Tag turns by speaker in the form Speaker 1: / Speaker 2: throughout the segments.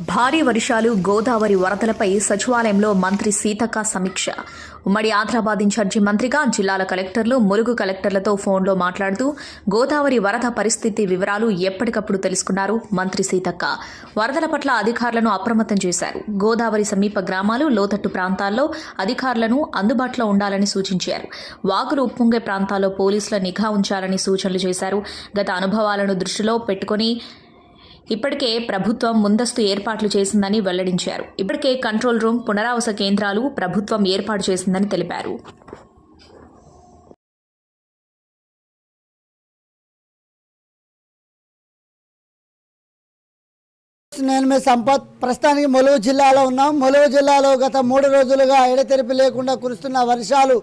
Speaker 1: భారీ వర్షాలు గోదావరి వరదలపై సచివాలయంలో మంత్రి సీతక్క సమీక్ష. ఉమ్మడి ఆదిలాబాద్ ఇన్ఛార్జి మంత్రిగా జిల్లాల కలెక్టర్లు మురుగు కలెక్టర్లతో ఫోన్లో మాట్లాడుతూ గోదావరి వరద పరిస్థితి వివరాలు ఎప్పటికప్పుడు తెలుసుకున్నారు మంత్రి సీతక్క. వరదల పట్ల అధికారులను అప్రమత్తం చేశారు. గోదావరి సమీప గ్రామాలు లోతట్టు ప్రాంతాల్లో అధికారులను అందుబాటులో ఉండాలని సూచించారు. వాగులు ఉప్పొంగే ప్రాంతాల్లో పోలీసుల నిఘా ఉంచాలని సూచనలు చేశారు. గత అనుభవాలను దృష్టిలో పెట్టుకుని ఇప్పటికే ప్రభుత్వం ముందస్తు ఏర్పాట్లు చేసిందని వెల్లడించారు. ఇప్పటికే కంట్రోల్ రూమ్ పునరావాస కేంద్రాలు ప్రభుత్వం ఏర్పాటు చేసిందని తెలిపారు.
Speaker 2: నేను మీ సంపత్. ప్రస్తుతానికి ములుగు జిల్లాలో ఉన్నాం. ములుగు జిల్లాలో గత మూడు రోజులుగా ఎడతెరిపి లేకుండా కురుస్తున్న వర్షాలు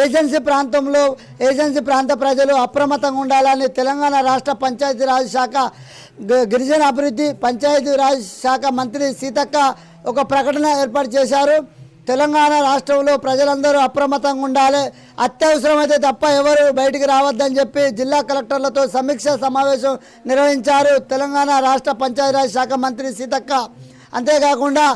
Speaker 2: ఏజెన్సీ ప్రాంతంలో ఏజెన్సీ ప్రాంత ప్రజలు అప్రమత్తంగా ఉండాలని తెలంగాణ రాష్ట్ర పంచాయతీరాజ్ శాఖ గిరిజన అభివృద్ధి పంచాయతీరాజ్ శాఖ మంత్రి సీతక్క ఒక ప్రకటన ఏర్పాటు చేశారు. తెలంగాణ రాష్ట్రంలో ప్రజలందరూ అప్రమత్తంగా ఉండాలి. అత్యవసరమైతే తప్ప ఎవరు బయటికి రావద్దని చెప్పి జిల్లా కలెక్టర్లతో సమీక్ష సమావేశం నిర్వహించారు తెలంగాణ రాష్ట్ర పంచాయతీరాజ్ శాఖ మంత్రి సీతక్క. అంతేకాకుండా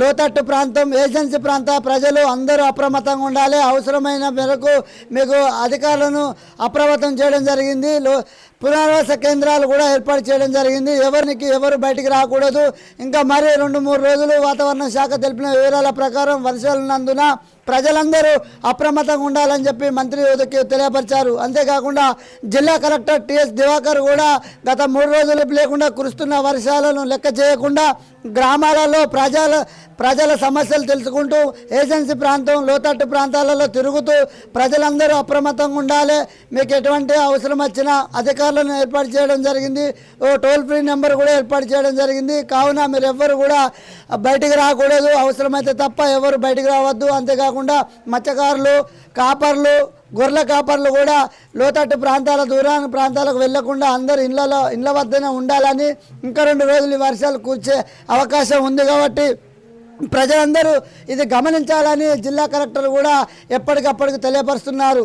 Speaker 2: లోతట్టు ప్రాంతం ఏజెన్సీ ప్రాంత ప్రజలు అందరూ అప్రమత్తంగా ఉండాలి. అవసరమైన మేరకు మీకు అధికారులను అప్రమత్తం చేయడం జరిగింది. లో పునరావాస కేంద్రాలు కూడా ఏర్పాటు చేయడం జరిగింది. ఎవరికి ఎవరు బయటికి రాకూడదు. ఇంకా మరి రెండు మూడు రోజులు వాతావరణ శాఖ తెలిపిన వివరాల ప్రకారం వర్షాలు ఉన్నందున ప్రజలందరూ అప్రమత్తంగా ఉండాలని చెప్పి మంత్రి తెలియపరిచారు. అంతేకాకుండా జిల్లా కలెక్టర్ టిఎస్ దివాకర్ కూడా గత మూడు రోజులు లేకుండా కురుస్తున్న వర్షాలను లెక్క చేయకుండా గ్రామాలలో ప్రజల ప్రజల సమస్యలు తెలుసుకుంటూ ఏజెన్సీ ప్రాంతం లోతట్టు ప్రాంతాలలో తిరుగుతూ ప్రజలందరూ అప్రమత్తంగా ఉండాలి. మీకు ఎటువంటి అవసరం వచ్చినా అధికారులను ఏర్పాటు చేయడం జరిగింది. ఓ టోల్ ఫ్రీ నెంబర్ కూడా ఏర్పాటు చేయడం జరిగింది. కావున మీరు ఎవ్వరు కూడా బయటికి రాకూడదు. అవసరమైతే తప్ప ఎవరు బయటికి రావద్దు. అంతేకాకుండా మత్స్యకారులు కాపర్లు గొర్రెల కాపర్లు కూడా లోతట్టు ప్రాంతాల దూరానికి ప్రాంతాలకు వెళ్ళకుండా అందరు ఇళ్ళలో ఇళ్ళ వద్దనే ఉండాలని ఇంకా రెండు రోజులు వర్షాలు కూర్చే అవకాశం ఉంది కాబట్టి ప్రజలందరూ ఇది గమనించాలని జిల్లా కలెక్టర్ కూడా ఎప్పటికప్పటికి తెలియపరుస్తున్నారు.